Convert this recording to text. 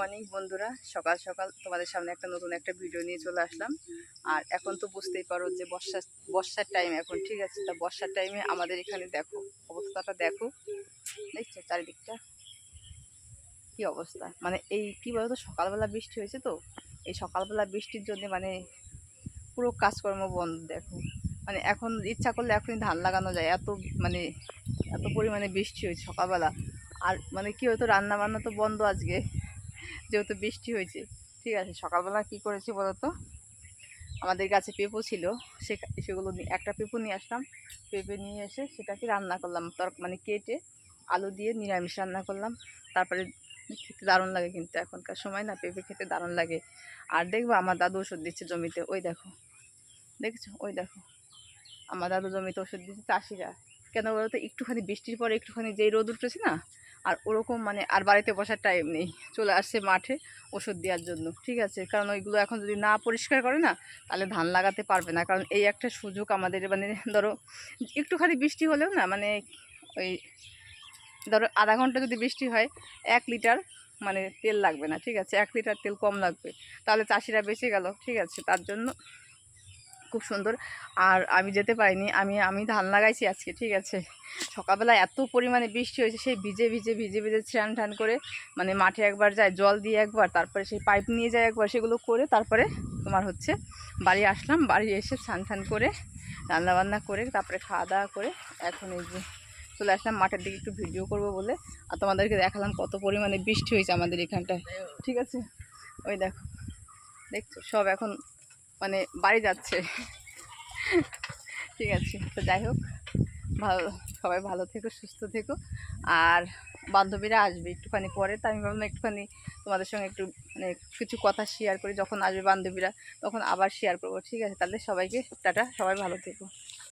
Morning বন্ধুরা। সকাল সকাল তোমাদের সামনে একটা নতুন একটা ভিডিও নিয়ে চলে আসলাম। আর এখন তো বুঝতেই পারো যে বর্ষা, বর্ষার টাইম এখন, ঠিক আছে? তা বর্ষার টাইমে আমাদের এখানে দেখো, অবস্থাটা দেখো। দেখছ চারিদিকটা? কি অবস্থা? মানে এই কি বলতো, সকালবেলা বৃষ্টি হয়েছে তো? এই সকালবেলা বৃষ্টির জন্য মানে পুরো কাজকর্ম বন্ধ, দেখো। মানে এখন ইচ্ছা করলে এখনই ধান লাগানো যায়। এত মানে এত পরিমাণে বৃষ্টি হয়েছে সকালবেলা। আর মানে কি হতো রান্না বান্না তো বন্ধ আজকে। যেহেতু বৃষ্টি হয়েছে। ঠিক আছে, সকালবেলা কি করেছি বলতো? আমাদের গাছে পেঁপো ছিল সে সেগুলো একটা পেঁপো নিয়ে আসলাম। পেঁপে নিয়ে এসে সেটাকে রান্না করলাম, তর মানে কেটে আলু দিয়ে নিরামিষ রান্না করলাম। তারপরে খেতে দারুণ লাগে কিন্তু এখনকার সময় না, পেঁপে খেতে দারুণ লাগে। আর দেখব আমার দাদু ওষুধ দিচ্ছে জমিতে, ওই দেখো। দেখেছ? ওই দেখো। আমার দাদু জমিতে ওষুধ দিচ্ছে চাষিরা। কেন বলতো? একটুখানি বৃষ্টির পরে একটুখানি যেই রোদ উঠেছে না আর ওরকম মানে আর বাড়িতে বসার টাইম নেই। চলে আসছে মাঠে ওষুধ দেওয়ার জন্য, ঠিক আছে? কারণ ওইগুলো এখন যদি না পরিষ্কার করে না, তাহলে ধান লাগাতে পারবে না। কারণ এই একটা সুযোগ আমাদের মানে ধরো, একটুখানি বৃষ্টি হলেও না মানে ওই ধরো আধা ঘণ্টা যদি বৃষ্টি হয়, এক লিটার মানে তেল লাগবে না, ঠিক আছে? এক লিটার তেল কম লাগবে। তাহলে চাষিরা বেঁচে গেল, ঠিক আছে? তার জন্য খুব সুন্দর। আর আমি যেতে পারিনি, আমি আমি ধান লাগাইছি আজকে, ঠিক আছে? সকালবেলা এত পরিমাণে বৃষ্টি হয়েছে, সেই ভিজে ভিজে ভিজে ভিজে স্নান টান করে মানে মাঠে একবার যায়, জল দিয়ে একবার, তারপরে সেই পাইপ নিয়ে যায় একবার, সেগুলো করে তারপরে তোমার হচ্ছে বাড়ি আসলাম, বাড়ি এসে স্নান টান করে রান্না বান্না করে, তারপরে খাওয়া দাওয়া করে এখন এই যে চলে আসলাম, মাঠের দিকে একটু ভিডিও করব বলে। আর তোমাদেরকে দেখালাম কত পরিমাণে বৃষ্টি হয়েছে আমাদের এখানটায়, ঠিক আছে? ওই দেখো, দেখছ? সব এখন মানে বাড়ি যাচ্ছে। ঠিক আছে, তো যাই হোক, ভালো, সবাই ভালো থেকো, সুস্থ থেকো। আর বান্ধবীরা আসবে একটুখানি পরে, তো আমি ভাবলাম একটুখানি তোমাদের সঙ্গে একটু মানে কিছু কথা শেয়ার করি। যখন আসবে বান্ধবীরা, তখন আবার শেয়ার করব। ঠিক আছে, তাহলে সবাইকে, টাটা, সবাই ভালো থেকো।